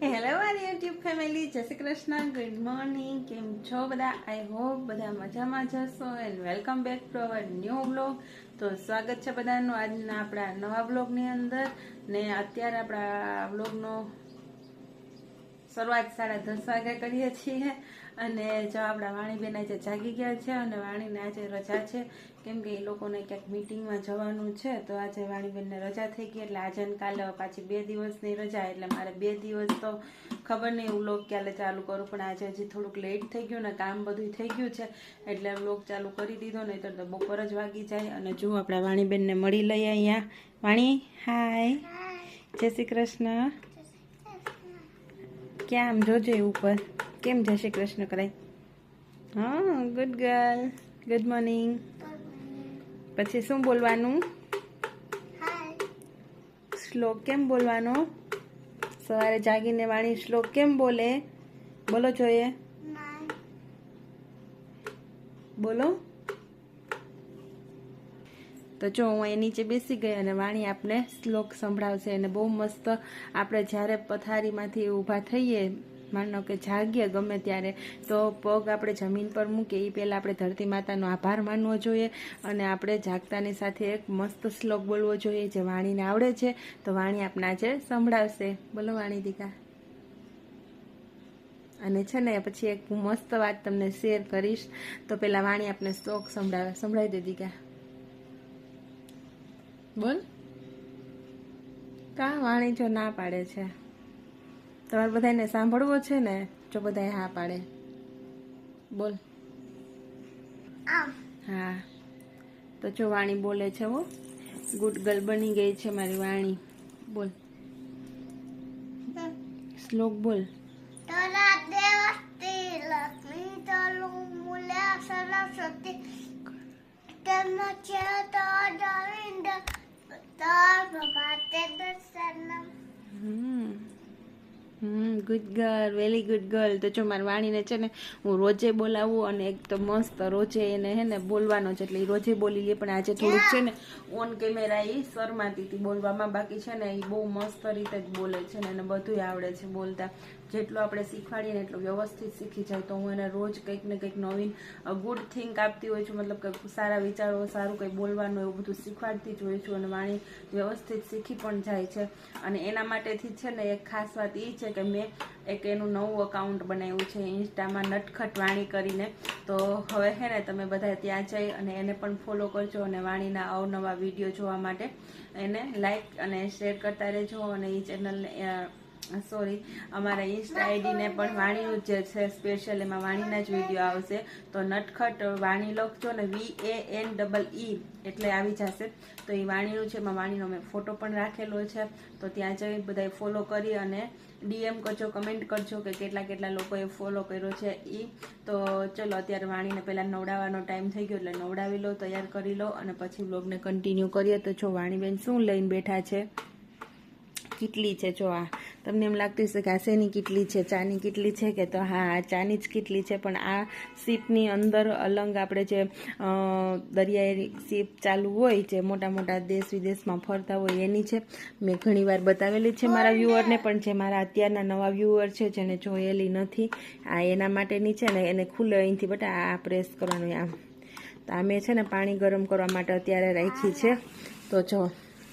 Hello મારી YouTube family જય Shri Krishna. Good morning કેમ છો બધા? આઈ હોપ બધા મજામાં જશો and welcome back to our new blog તો સ્વાગત છે બધાનું આજના આપણા નવા બ્લોગની અંદર. ને અત્યારે આપણા બ્લોગનો શરૂઆત સાડા દસ વાગે કરીએ છીએ. અને જો આપણા વાણીબેન આજે જાગી ગયા છે અને વાણીને આજે રજા છે કેમ કે એ લોકોને ક્યાંક મિટિંગમાં જવાનું છે, તો આજે વાણીબેનને રજા થઈ ગઈ એટલે આજે કાલે પાછી બે દિવસની રજા, એટલે મારે બે દિવસ તો ખબર નહીં વ્લોગ ક્યારે ચાલુ કરું, પણ આજે હજી થોડુંક લેટ થઈ ગયું ને કામ બધું થઈ ગયું છે, એટલે વ્લોગ ચાલુ કરી દીધો નહીં તો બપોર જ વાગી જાય અને જો આપણે વાણીબેનને મળી લઈએ અહીંયા. વાણી, હાય. જય શ્રી કૃષ્ણ. ક્યાં આમ જોજો ઉપર. કેમ જય શ્રી કૃષ્ણ કરાય? હા ગુડ ગર્લ ગુડ મોર્નિંગ પછી શું બોલવાનું શ્લોક કેમ બોલવાનો સવારે જાગીને વાણી શ્લોક કેમ બોલે બોલો જોઈએ બોલો તો જો હું એ નીચે બેસી ગઈ અને વાણી આપને શ્લોક સંભળાવશે અને બહુ મસ્ત આપણે જ્યારે પથારીમાંથી ઊભા થઈએ માનો કે જાગીએ ગમે ત્યારે, તો પગ આપણે જમીન પર મૂકીએ એ પહેલાં આપણે ધરતી માતાનો આભાર માનવો જોઈએ અને આપણે જાગતાની સાથે એક મસ્ત શ્લોક બોલવો જોઈએ જે વાણીને આવડે છે, તો વાણી આપના આજે સંભળાવશે. બોલો વાણી દીકા. અને છે ને, પછી એક મસ્ત વાત તમને શેર કરીશ, તો પેલા વાણી આપને શ્લોક સંભળાવે. સંભળાવી દે દીકા. બોલ. કા વાણી જો ના પાડે છે? તમારે બધાને સાંભળવો છે ને જો બધા હા પાડે. બોલ. હા. તો જો વાણી બોલે છે હો. ગુડ ગર્લ બની ગઈ છે મારી વાણી. બોલ. શ્લોક બોલ. સરસ્વતી. તેમનો છે તો ગોવિંદ તર પ્રભાતે દર્શનમ હમ હમ good girl very good girl તો જો મારી વાણીને છે ને, હું રોજે બોલાવું અને એક તો મસ્ત રોજે એને હે ને બોલવાનો છે, એટલે એ રોજે બોલી લે, પણ આજે થોડુંક છે ને ઓન કેમેરા એ શરમાતી હતી બોલવામાં. બાકી છે ને એ બહુ મસ્ત રીતે જ બોલે છે ને એને બધું આવડે છે બોલતા. જેટલું આપણે શીખવાડીએ ને એટલું વ્યવસ્થિત શીખી જાય તો હું એને રોજ કંઈક ને કંઈક નવીન ગુડ થિંક આપતી હોય છું, મતલબ કે સારા વિચારો, સારું કંઈ બોલવાનું એવું બધું શીખવાડતી જ હોય છું અને વાણી વ્યવસ્થિત શીખી પણ જાય છે. અને એના માટેથી છે ને એક ખાસ વાત એ છે કે મેં એક એનું નવું અકાઉન્ટ બનાવ્યું છે, ઇન્સ્ટામાં નટખટ વાણી કરીને. તો હવે હે ને તમે બધા ત્યાં જઈ અને એને પણ ફોલો કરજો અને વાણીના અવનવા વીડિયો જોવા માટે. એને લાઈક અને શેર કરતા રહેજો અને એ ચેનલને સોરી અમારા ઇન્સ્ટા આઈડીને પણ વાણીનું જે છે સ્પેશિયલ એમાં વાણીના જ વીડિયો આવશે. તો નટખટ વાણી લખજો ને વી એ એન ડબલ ઈ એટલે આવી જશે. તો એ વાણીનું છે, એમાં વાણીનો મેં ફોટો પણ રાખેલો છે. તો ત્યાં જઈ બધાએ ફોલો કરી અને ડીએમ કરજો કમેન્ટ કરજો કે કેટલા કેટલા લોકોએ ફોલો કર્યો છે એ તો ચલો, અત્યારે વાણીને પહેલાં નવડાવવાનો ટાઈમ થઈ ગયો, એટલે નવડાવી લો, તૈયાર કરી લો અને પછી બ્લોગને કન્ટિન્યુ કરીએ. તો જો વાણીબેન શું લઈને બેઠા છે? કીટલી છે જો આ તમને એમ લાગતું હશે કે આ શેની કીટલી છે ચાની કીટલી છે કે તો હા આ ચાની જ કીટલી છે પણ આ સીપની અંદર અલંગ આપણે જે દરિયાઈ સીપ ચાલુ હોય જે મોટા મોટા દેશ વિદેશમાં ફરતા હોય એની છે. મેં ઘણીવાર બતાવેલી છે મારા વ્યુઅરને પણ જે મારા અત્યારના નવા વ્યુઅર છે જેને જોયેલી નથી આ એના માટેની છે ને એને ખુલ્લે અહીંથી બટા આ પ્રેસ કરવાનું આમ. તો આ મેં છે ને પાણી ગરમ કરવા માટે અત્યારે રાખી છે. તો જો.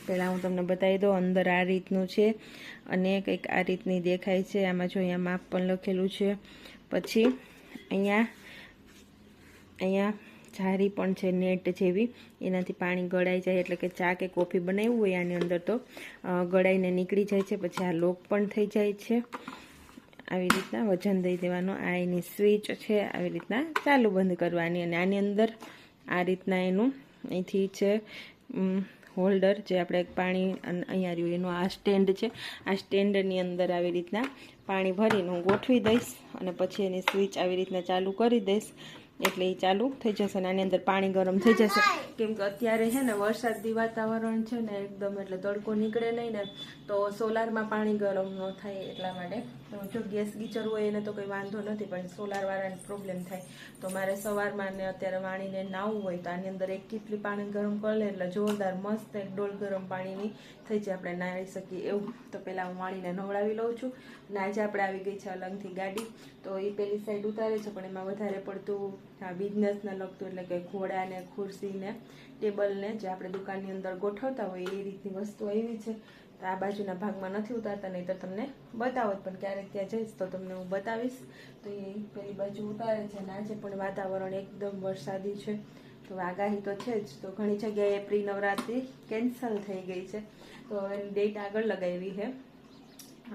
પહેલાં હું તમને બતાવી દઉં, અંદર આ રીતનું છે અને કંઈક આ રીતની દેખાય છે. આમાં જો અહીંયા માપ પણ લખેલું છે. પછી અહીંયા અહીંયા જારી પણ છે નેટ જેવી. એનાથી પાણી ગળાઈ જાય એટલે કે ચા કે કોફી બનાવ્યું હોય આની અંદર તો ગળાઈને નીકળી જાય છે. પછી આ લોક પણ થઈ જાય છે. આવી રીતના વજન દઈ દેવાનો. આ એની સ્વિચ છે. આવી રીતના ચાલુ બંધ કરવાની. અને આની અંદર આ રીતના એનું અહીંથી છે હોલ્ડર જે આપણે પાણી અહીંયા રહ્યું, એનું આ સ્ટેન્ડ છે. આ સ્ટેન્ડની અંદર આવી રીતના પાણી ભરીને હું ગોઠવી દઈશ અને પછી એની સ્વિચ આવી રીતના ચાલુ કરી દઈશ. એટલે એ ચાલુ થઈ જશે અને આની અંદર પાણી ગરમ થઈ જશે. કેમ કે અત્યારે છે ને વરસાદી વાતાવરણ છે ને એકદમ એટલે તડકો નીકળે નહીં ને, તો સોલારમાં પાણી ગરમ ન થાય એટલા માટે જો ગેસ ગીચર હોય એને તો કંઈ વાંધો નથી, પણ સોલારવાળાને પ્રોબ્લેમ થાય. તો મારે સવારમાં ને અત્યારે વાણીને નાવું હોય તો આની અંદર એક કીટલી પાણી ગરમ કરી લે, એટલે જોરદાર મસ્ત એક ડોલ ગરમ પાણીની થઈ જાય, આપણે નાહી શકીએ એવું. તો પહેલાં હું વાણીને નવડાવી લઉં છું. અને આજે આપણે આવી ગઈ છે અલગથી ગાડી. તો એ પેલી સાઈડ ઉતારે છે, પણ એમાં વધારે પડતું આ બિઝનેસને લગતું એટલે કે ઘોડાને ખુરશીને ખુરશી ને ટેબલ ને જે આપણે દુકાનની અંદર ગોઠવતા હોય એ રીતની વસ્તુ આવી છે. આ બાજુના ભાગમાં નથી ઉતારતા નહીં તો તમને બતાવો પણ ક્યારેક ત્યાં જઈશ તો તમને હું બતાવીશ. તો એ પેલી બાજુ ઉતારે છે અને આજે પણ વાતાવરણ એકદમ વરસાદી છે. તો આગાહી તો છે જ. તો ઘણી જગ્યાએ પ્રી નવરાત્રિ કેન્સલ થઈ ગઈ છે. તો એની ડેટ આગળ લગાવી છે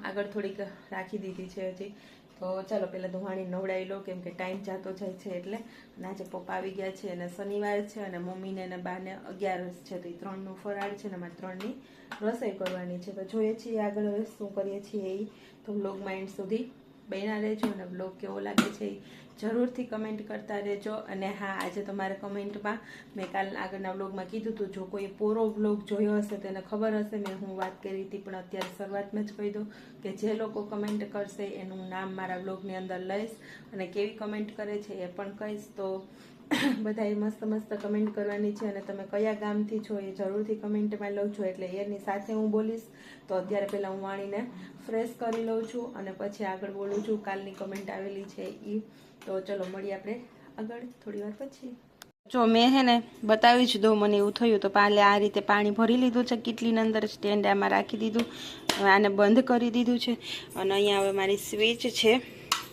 આગળ થોડીક રાખી દીધી છે હજી. તો ચાલો પહેલાં ધોવાણી નવડાવી લો, કેમ કે ટાઈમ જાતો જાય છે એટલે. અને આજે પપ્પા આવી ગયા છે અને શનિવાર છે અને મમ્મીને અને બાને અગિયારસ છે, તો એ ત્રણનું ફરાળ છે ને અમારે ત્રણની રસોઈ કરવાની છે. તો જોઈએ છીએ આગળ હવે શું કરીએ છીએ એ તો બ્લોગમાં એન્ડ સુધી. બન્યા રહેજો અને બ્લોગ કેવો લાગે છે જરૂરથી કમેન્ટ કરતા રહેજો. અને હા, આજે તમારે કમેન્ટમાં મેં કાલ આગળના બ્લોગમાં કીધું હતું, જો કોઈ પૂરો બ્લોગ જોયો હશે તેને ખબર હશે, મેં હું વાત કરી હતી, પણ અત્યારે શરૂઆતમાં જ કહી દઉં કે જે લોકો કમેન્ટ કરશે એનું નામ મારા બ્લોગની અંદર લઈશ અને કેવી કમેન્ટ કરે છે એ પણ કહીશ. તો બધાએ મસ્ત મસ્ત કમેન્ટ કરવાની છે અને તમે કયા ગામથી છો એ જરૂરથી કમેન્ટમાં લઉં છો એટલે એની સાથે હું બોલીશ. તો અત્યારે પહેલાં હું વાણીને ફ્રેશ કરી લઉં છું અને પછી આગળ બોલું છું. કાલની કમેન્ટ આવેલી છે એ તો ચલો, મળીએ આપણે આગળ થોડી વાર પછી. જો મેં હે ને બતાવી જ દઉં મને એવું થયું, તો પાલે આ રીતે પાણી ભરી લીધું છે, કેટલીની અંદર સ્ટેન્ડ આમાં રાખી દીધું. આને બંધ કરી દીધું છે. અને અહીંયા હવે મારી સ્વિચ છે,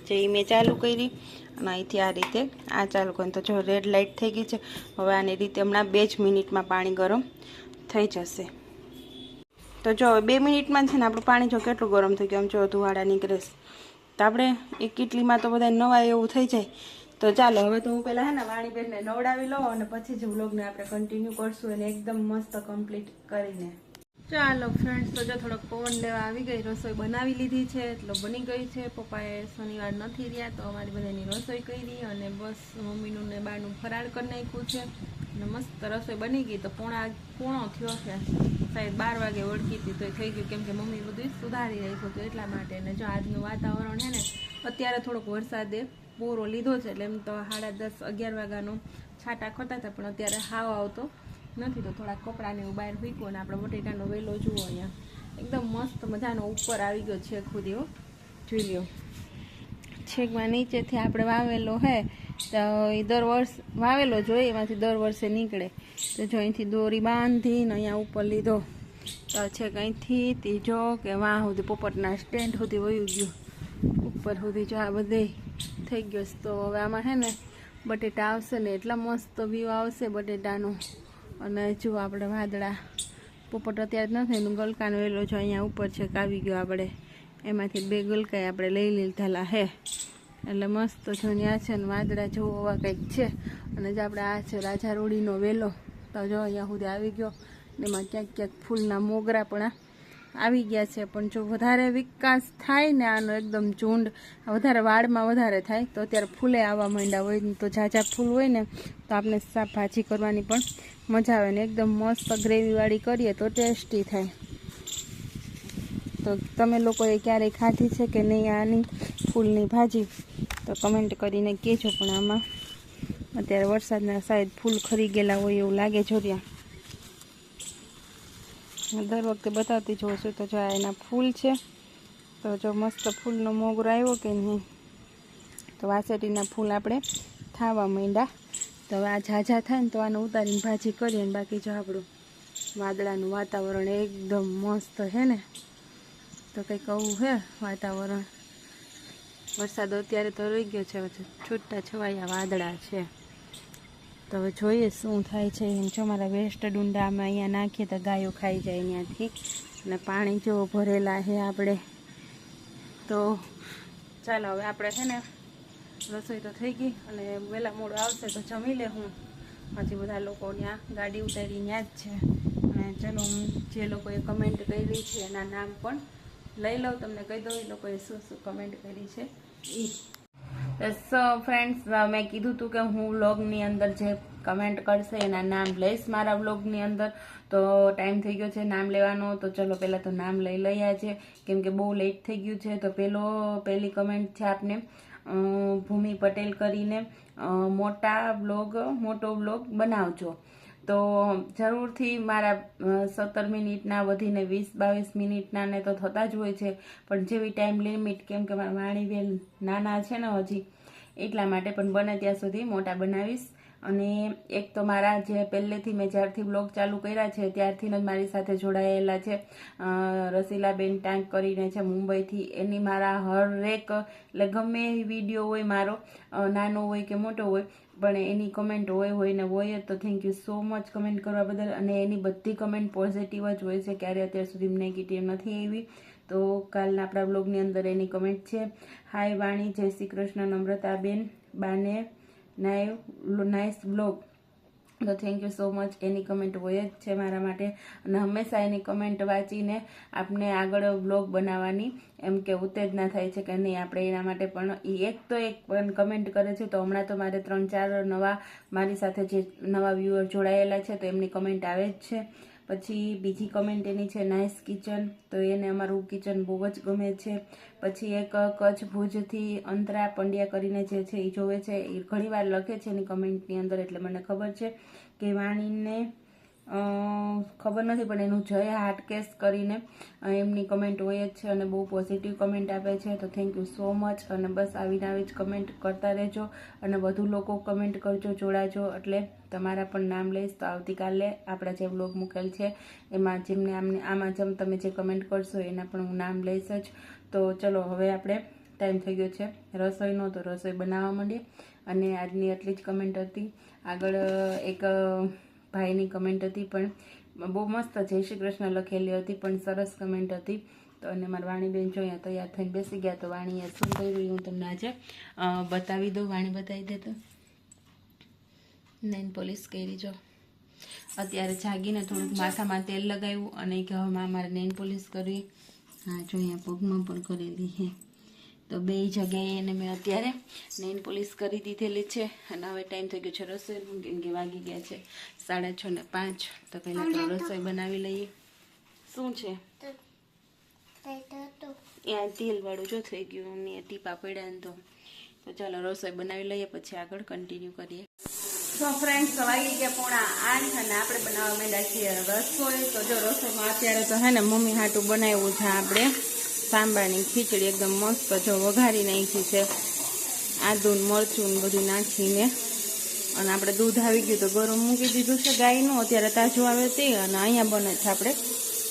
જે મેં ચાલુ કરી. અને અહીંથી આ રીતે આ ચાલુ કરીને તો જો રેડ લાઇટ થઈ ગઈ છે, હવે આની રીતે હમણાં બે જ મિનિટમાં પાણી ગરમ થઈ જશે. તો જો હવે બે મિનિટમાં છે ને આપણું પાણી જો કેટલું ગરમ થઈ ગયું, આમ જો ધુવાડા નીકળે તો આપણે એક કીટલીમાં તો બધા નવા એવું થઈ જાય. તો ચાલો, હવે તો હું પહેલાં હે ને વાણીબેનને નવડાવી લઉં અને પછી જ વ્લોગને આપણે કન્ટિન્યુ કરશું અને એકદમ મસ્ત કમ્પ્લીટ કરીને. ચાલો ફ્રેન્ડ્સ તો જો થોડોક પવન લેવા આવી ગઈ, રસોઈ બનાવી લીધી છે, એટલો બની ગઈ છે. પપ્પાએ શનિવાર નથી રહ્યા, તો અમારી બધાની રસોઈ કરી અને બસ મમ્મીનું ને બાનું ફરાળ કરી નાખ્યું છે. અને મસ્ત રસોઈ બની ગઈ, તો પોણા પોણો થયો છે. સાહેબ બાર વાગે ઓળખી હતી તો થઈ ગયું, કેમ કે મમ્મી બધું સુધારી રાખ્યું હતું એટલા માટે. અને જો આજનું વાતાવરણ છે ને, અત્યારે થોડોક વરસાદે પૂરો લીધો છે, એટલે એમ તો સાડા દસ, અગિયાર વાગ્યાનો છાંટા ખોતા હતા, પણ અત્યારે હાવ આવતો નથી તો થોડાક કપડાને એવું બહાર ફીકવું અને આપણે બટેટાનો વેલો જુઓ અહીંયા. એકદમ મસ્ત મજાનો ઉપર આવી ગયો છે ખુદીઓ જોઈ લ્યો. છેકમાં નીચેથી આપણે વાવેલો હે, તો એ દર વર્ષ વાવેલો જોઈએ એમાંથી દર વર્ષે નીકળે. તો જો અહીંથી દોરી બાંધીને અહીંયા ઉપર લીધો. તો છે અહીંથી ત્રીજો કે વાં સુધી પોપટના સ્ટેન્ડ સુધી વયું ગયું. ઉપર સુધી જો આ બધે થઈ ગયો તો હવે આમાં છે ને બટેટા આવશે ને એટલા મસ્ત વ્યૂ આવશે બટેટાનો. અને જો આપણે વાદળા પોપટ અત્યારે નથી એનું ગલકાનો એલો જો અહીંયા ઉપર છે કાવી આવી ગયો આપણે. એમાંથી બે ગલકાઈ આપણે લઈ લીધેલા હે. એટલે મસ્ત જો છે ને વાદળા જોવો એવા કંઈક છે. અને જે આપણે આ છે રાજા રોડીનો વેલો. તો જો અહીંયા સુધી આવી ગયો. ને એમાં ક્યાંક ક્યાંક ફૂલના મોગરા પણ આ આવી ગયા છે. પણ જો વધારે વિકાસ થાય ને આનો એકદમ ઝુંડ વધારે વાળમાં વધારે થાય, તો અત્યારે ફૂલે આવવા માંડ્યા હોય તો ઝાઝા ફૂલ હોય ને, તો આપણે શાક ભાજી કરવાની પણ મજા આવે ને. એકદમ મસ્ત ગ્રેવીવાળી કરીએ તો ટેસ્ટી થાય. તો તમે લોકોએ ક્યારેય ખાધી છે કે નહીં આની ફૂલની ભાજી? તો કમેન્ટ કરીને કહેજો પણ આમાં અત્યારે વરસાદના સાઈડ ફૂલ ખરી ગયેલા હોય એવું લાગે જો ત્યાં. હું દર વખતે બતાવતી જોઉં છું. તો જો આ એના ફૂલ છે, તો જો મસ્ત ફૂલનો મોગરો આવ્યો કે નહીં? તો વાસેટીના ફૂલ આપણે થાવા માંડ્યા. તો હવે આ ઝાઝા થાય ને તો આને ઉતારીને ભાજી કરીએ ને બાકી જો આપણું વાદળાનું વાતાવરણ એકદમ મસ્ત હે ને. તો કંઈક આવું છે વાતાવરણ. વરસાદ અત્યારે તો રહી ગયો છે છૂટતા છૂટા છવાયા વાદળા છે. તો હવે જોઈએ શું થાય છે. એમ જો મારા વેસ્ટ ડુંડા અમે અહીંયા નાખીએ તો ગાયો ખાઈ જાય ત્યાંથી. અને પાણી જો ભરેલા છે આપણે. તો ચાલો હવે આપણે છે ને રસોઈ તો થઈ ગઈ અને વહેલા મોડું આવશે તો જમી લે હું. પછી બધા લોકો ત્યાં ગાડી ઉતારી ત્યાં જ છે. અને ચાલો હું જે લોકોએ કમેન્ટ કરી છે એના નામ પણ લઈ લઉં. તમને કહી દઉં એ લોકોએ શું શું કમેન્ટ કરી છે. એ સો ફ્રેન્ડ્સ મેં કીધું હતું કે હું વ્લોગની અંદર જે કમેન્ટ કરશે, એના નામ લઈશ મારા વ્લોગની અંદર. તો ટાઈમ થઈ ગયો છે નામ લેવાનો, તો ચલો પહેલાં તો નામ લઈ લઈએ છે કેમ કે બહુ લેટ થઈ ગયું છે, તો પેલો, પહેલી કમેન્ટ છે આપને. ભૂમિ પટેલ કરીને મોટા વ્લોગ, મોટો વ્લોગ બનાવજો. તો જરૂરથી મારા સત્તર મિનિટના વધીને વીસ, બાવીસ મિનિટના ને તો થતા જ હોય છે. પણ જેવી ટાઈમ લિમિટ કેમ કે મારા વાણીબેન નાના છે ને હજી, એટલા માટે પણ બને ત્યાં સુધી મોટા બનાવીશ. અને એક તો મારા જે પહેલેથી મેં જ્યારથી બ્લોગ ચાલુ કર્યા છે, ત્યારથી જ મારી સાથે જોડાયેલા છે. રસીલાબેન ટાંક કરીને છે મુંબઈથી. એની મારા હરેક, એટલે ગમે વીડિયો હોય મારો નાનો હોય કે મોટો હોય, પણ એની કમેન્ટ હોય હોય ને હોય તો thank you so much comment કરવા બદલ. અને એની બધી કમેન્ટ પોઝિટિવ જ હોય છે, ક્યારે અત્યાર સુધી નેગેટિવ નથી આવી. તો કાલના આપણા બ્લોગની અંદર એની કમેન્ટ છે. હાય વાણી, જય શ્રી કૃષ્ણ, નમ્રતાબેન, બાને. નાય નાઇસ બ્લોગ તો thank you so much any comment હોય જ છે મારા માટે. અને હંમેશા એની કમેન્ટ વાંચીને આપણે આગળ બ્લોગ બનાવવાની. એમ કે ઉત્તેજના થાય છે કે નહીં આપણે એના માટે પણ. એ એક તો એક પણ કમેન્ટ કરે છે તો હમણાં તો મારે ત્રણ ચાર નવા મારી સાથે જે નવા વ્યૂઅર જોડાયેલા છે તો એમની કમેન્ટ આવે જ છે. પછી બીજી કમેન્ટ એની છે નાઇસ કિચન તો એને અમારું કિચન બહુ જ ગમે છે. પછી એક કચ્છ ભુજથી અંતરા પંડ્યા કરીને જે છે, એ જોવે છે. એ ઘણીવાર લખે છે એની કમેન્ટની અંદર, એટલે મને ખબર છે કે વાણીને ખબર નથી પણ એનું જય કેસ કરીને એમની કમેન્ટ હોય જ છે અને બહુ પોઝિટિવ કમેન્ટ આપે છે. તો થેન્ક યુ સો મચ અને બસ આવીને આવી જ કમેન્ટ કરતા રહેજો અને વધુ લોકો કમેન્ટ કરજો, જોડાજો. એટલે તમારા પણ નામ લઈશ. તો આવતીકાલે આપણા જે બ્લોગ મૂકેલ છે, એમાં જેમને આમને, આમાં જેમ તમે જે કમેન્ટ કરશો એના પણ હું નામ લઈશ જ. તો ચલો, હવે આપણે ટાઈમ થઈ ગયો છે રસોઈનો. તો રસોઈ બનાવવા માંડીએ. અને આજની આટલી જ કમેન્ટ હતી. આગળ એક ભાઈની કમેન્ટ હતી પણ બહુ મસ્ત જય શ્રી કૃષ્ણ લખેલી હતી, પણ સરસ કમેન્ટ હતી. તો અને મારા વાણીબેન જો અહીંયા તૈયાર થઈને બેસી ગયા તો વાણીએ શું કર્યું હું તમને આજે બતાવી દઉં. વાણી બતાવી દે તો. નેન પોલીસ કરી જો. અત્યારે જાગીને થોડુંક માથામાં તેલ લગાવ્યું અને કે મારે નેન પોલીસ કરવી હા, જો અહીંયા પગમાં પણ કરેલી છે. તો બે જગ્યાએ એને મેં અત્યારે નેન પોલિશ કરી દીધેલી છે. અને હવે ટાઈમ થઈ ગયો છે રસોઈ કેમ કે વાગી ગયા છે સાડા છ ને પાંચ. તો પહેલાં તો રસોઈ બનાવી લઈએ. શું છે? ત્યાં તેલવાળું જો થઈ ગયું ને ટીપા પડ્યા ને તો. તો ચાલો રસોઈ બનાવી લઈએ પછી આગળ કન્ટિન્યુ કરીએ. તો ફ્રેન્ડ્સ વાગી ગયા પોણા આઠ અને આપણે બનાવવા માંડ્યા છીએ રસોઈ. તો જો રસોઈમાં અત્યારે તો હે ને મમ્મી હાટું બનાવ્યું છે આપણે. સાંભારની ખીચડી એકદમ મસ્ત જો વઘારી નાખી છે. આદુ ને મરચું બધું નાખીને અને આપણે દૂધ આવી ગયું તો ગરમ મૂકી દીધું છે ગાયનું. અત્યારે તાજું આવે તે અને અહીંયા બને છે આપણે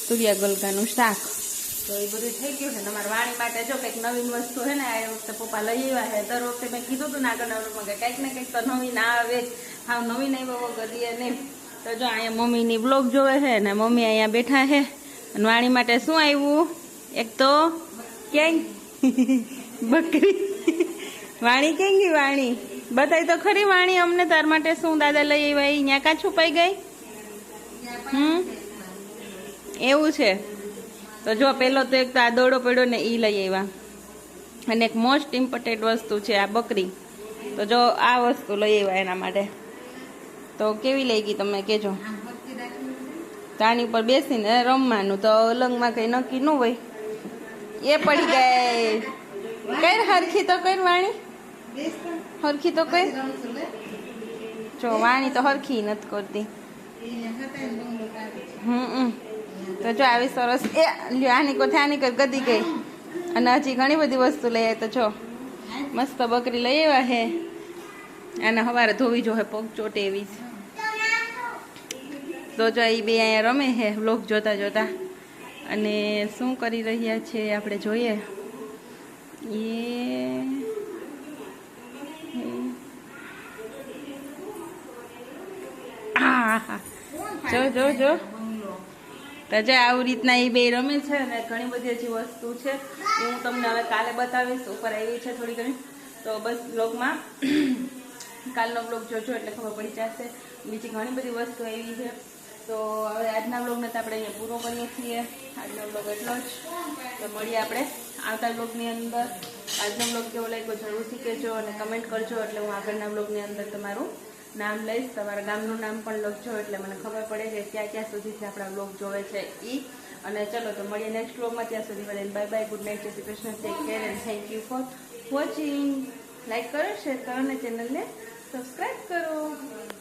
તુરિયા ગલકાનું શાક. તો એ બધું થઈ ગયું છે તમારે વાણી માટે જો કંઈક નવીન વસ્તુ છે ને, આ વખતે પપ્પા લઈ આવ્યા છે. દર વખતે મેં કીધું હતું ને આગળના વર્ગમાં કે કંઈક ને કંઈક તો નવીન આવે જ. હા નવીન આવ્યો વગર રહીએ નહીં. તો જો અહીંયા મમ્મીની બ્લોગ જોવે છે ને, મમ્મી અહીંયા બેઠા છે. અને વાણી માટે શું આવ્યું? એક તો ક્યાંય? બકરી. વાણી ક્યાં ગઈ વાણી? બતાવી તો ખરી વાણી, અમને તાર માટે શું દાદા લઈ આવ્યા? ત્યાં કાં છુપાઈ ગઈ? હમ? એવું છે. તો જો, પેલો તો એક તો આ દોડો પડ્યો ને એ લઈ આવ્યા. અને એક મોસ્ટ ઇમ્પોર્ટન્ટ વસ્તુ છે આ બકરી. તો જો, આ વસ્તુ લઈ આવ્યા એના માટે. તો કેવી લઈ ગઈ તમે કેજો તાની ઉપર બેસીને રમવાનું તો અલંગમાં કંઈ નક્કી ન હોય. એ પડી ગઈ. કઈ હરખી તો કઈ વાણી? હરખી તો કઈ? જો, વાણી તો હરખી નથી કરતી. હમ તો જો, આવી સરસ. એ, લ્યો, આની કોઈ આની કર ગદી ગઈ. અને હજી ઘણી બધી વસ્તુ લઈ આવી તો જો. મસ્ત બકરી લઈ આવ્યા હે. અને સવારે ધોવી જો હે, પગ ચોટે એવી. તો જો એ બે અહીંયા રમે હે લોક જોતા જોતા. અને શું કરી રહ્યા છે આપણે જોઈએ? એ જો જો જો. તો આવી રીતના એ બે રમે છે અને ઘણી બધી હજી વસ્તુ છે. એ હું તમને હવે કાલે બતાવીશ. ઉપર આવી છે થોડી ઘણી. તો બસ બ્લોગમાં કાલનો બ્લોગ જોજો એટલે ખબર પડી જશે. બીજી ઘણી બધી વસ્તુ એવી છે. તો આજના બ્લોગને તો આપણે અહીંયા પૂરો કરીએ છીએ. આજનો બ્લોગ એટલો જ. તો મળીએ આપણે આવતા બ્લોગની અંદર. આજનો બ્લોગ કેવો લાગ્યો જરૂરથી કહેજો અને કમેન્ટ કરજો એટલે હું આગળના બ્લોગની અંદર તમારું નામ લઈશ. તમારા ગામનું નામ પણ લખજો એટલે મને ખબર પડે કે ક્યાં ક્યાં સુધીથી આપણા બ્લોગ જોવે છે ઈ. અને ચલો તો મળીએ નેક્સ્ટ બ્લોગમાં ત્યાં સુધી બધાને બાય બાય ગુડ નાઇટ જય Shri Krishna. Take care and thank you for watching like કરો શેર કરો અને ચેનલને સબસ્ક્રાઈબ કરો.